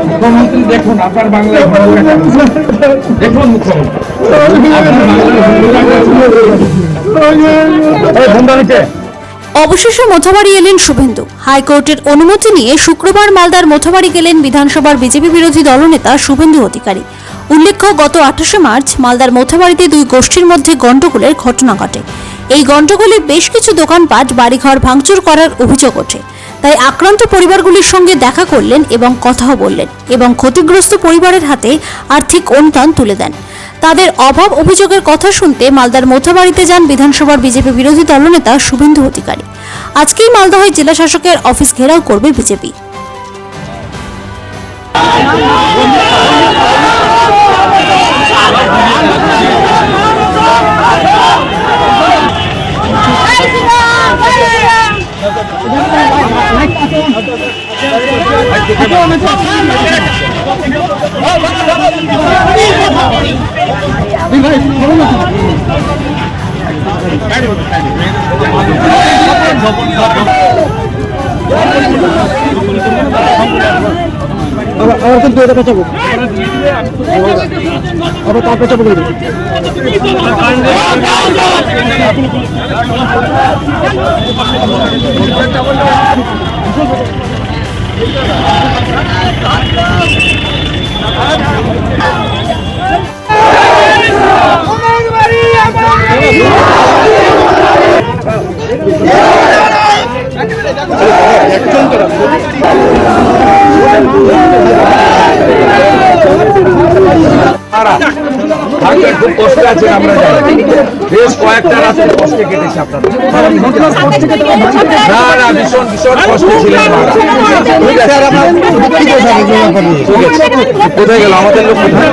মুখ্যমন্ত্রী দেখুন আপনার দেখুন মুখ্যমন্ত্রী অবশেষে মোথাবাড়ি এলেন শুভেন্দু। হাইকোর্টের অনুমতি নিয়ে শুক্রবার মালদার মোথাবাড়ি গেলেন বিধানসভার বিজেপি বিরোধী দলনেতা শুভেন্দু অধিকারী। উল্লেখ্য, গত আঠাশে মার্চ মালদার মোথাবাড়িতে দুই গোষ্ঠীর মধ্যে গণ্ডগোলের ঘটনা ঘটে। এই গণ্ডগোলে বেশ কিছু দোকানপাট, বাড়িঘর ভাঙচুর করার অভিযোগ ওঠে। তাই আক্রান্ত পরিবারগুলির সঙ্গে দেখা করলেন এবং কথাও বললেন এবং ক্ষতিগ্রস্ত পরিবারের হাতে আর্থিক অনুদান তুলে দেন। তাদের অভাব অভিযোগের কথা শুনতে মালদার মোথাবাড়িতে যান বিধানসভার বিজেপি বিরোধী দলনেতা শুভেন্দু অধিকারী। আজকেই মালদহে জেলা শাসকের অফিস ঘেরাও করবে বিজেপি। আবার কিন্তু এটা পেঁচাবো আবার তার পেঁচাবো কিন্তু থাকবেন খুব কষ্ট আছে আমরা জানি। বেশ কয়েকটা রাত্রে কষ্টে কেটেছে আপনার। না না ভীষণ ভীষণ কষ্টে ছিলেন ঠিক আছে। কোথায় গেল? আমাদের লোক কোথায়?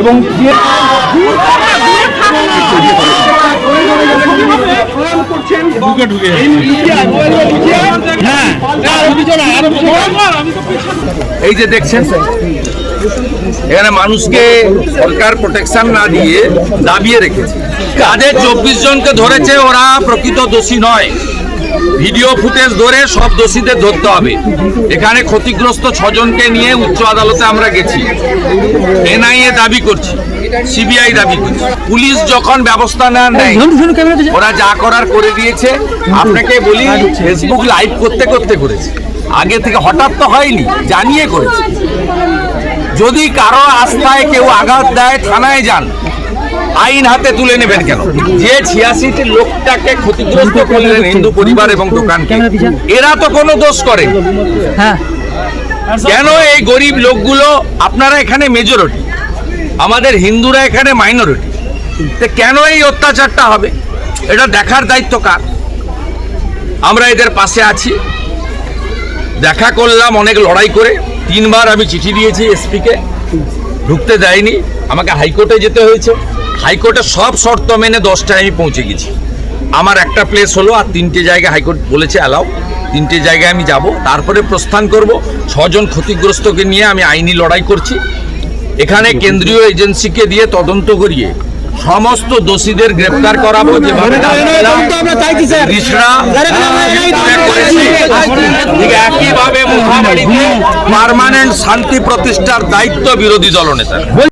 এবং এই যে দেখছেন এখানে মানুষকে সরকার প্রোটেকশন না দিয়ে দাবিয়ে রেখেছে। যাদের চব্বিশ জনকে ধরেছে ওরা প্রকৃত দোষী নয়। ভিডিও ফুটেজ ধরে সব দোষীদের ধরতে হবে। এখানে ক্ষতিগ্রস্ত ছজনকে নিয়ে উচ্চ আদালতে আমরা গেছি। এনআইএ দাবি করছি সিবিআই দাবি করছি। পুলিশ যখন ব্যবস্থা না নেয়। ওরা যা করার করে দিয়েছে। আপনাকে বলি ফেসবুক লাইভ করতে করতে করেছে। আগে থেকে হঠাৎ তো হয়নি জানিয়ে করেছে। যদি কারও আস্থায় কেউ আঘাত দেয় থানায় যান। আইন হাতে তুলে নেবেন কেন? যে ছিয়াশিটি লোকটাকে ক্ষতিগ্রস্ত করলেন হিন্দু পরিবার এবং দোকানকে এরা তো কোনো দোষ করে। কেন এই গরিব লোকগুলো? আপনারা এখানে মেজরিটি আমাদের হিন্দুরা এখানে মাইনরিটি তো কেন এই অত্যাচারটা হবে? এটা দেখার দায়িত্ব কার? আমরা এদের পাশে আছি। দেখা করলাম অনেক লড়াই করে। তিনবার আমি চিঠি দিয়েছি এসপিকে ঢুকতে দেয়নি। আমাকে হাইকোর্টে যেতে হয়েছে। হাইকোর্টে সব শর্ত মেনে দশটায় আমি পৌঁছে গেছি আমার একটা প্লেস হলো আর তিনটে জায়গায় হাইকোর্ট বলেছে অ্যালাউ তিনটে জায়গায় আমি যাব তারপরে প্রস্থান করব ছজন ক্ষতিগ্রস্তকে নিয়ে আমি আইনি লড়াই করছি এখানে কেন্দ্রীয় এজেন্সিকে দিয়ে তদন্ত করিয়ে সমস্ত দোষীদের গ্রেপ্তার করাবো যেভাবে একইভাবে মোথাবাড়িতে শান্তি প্রতিষ্ঠার দায়িত্ব বিরোধী দলনেতার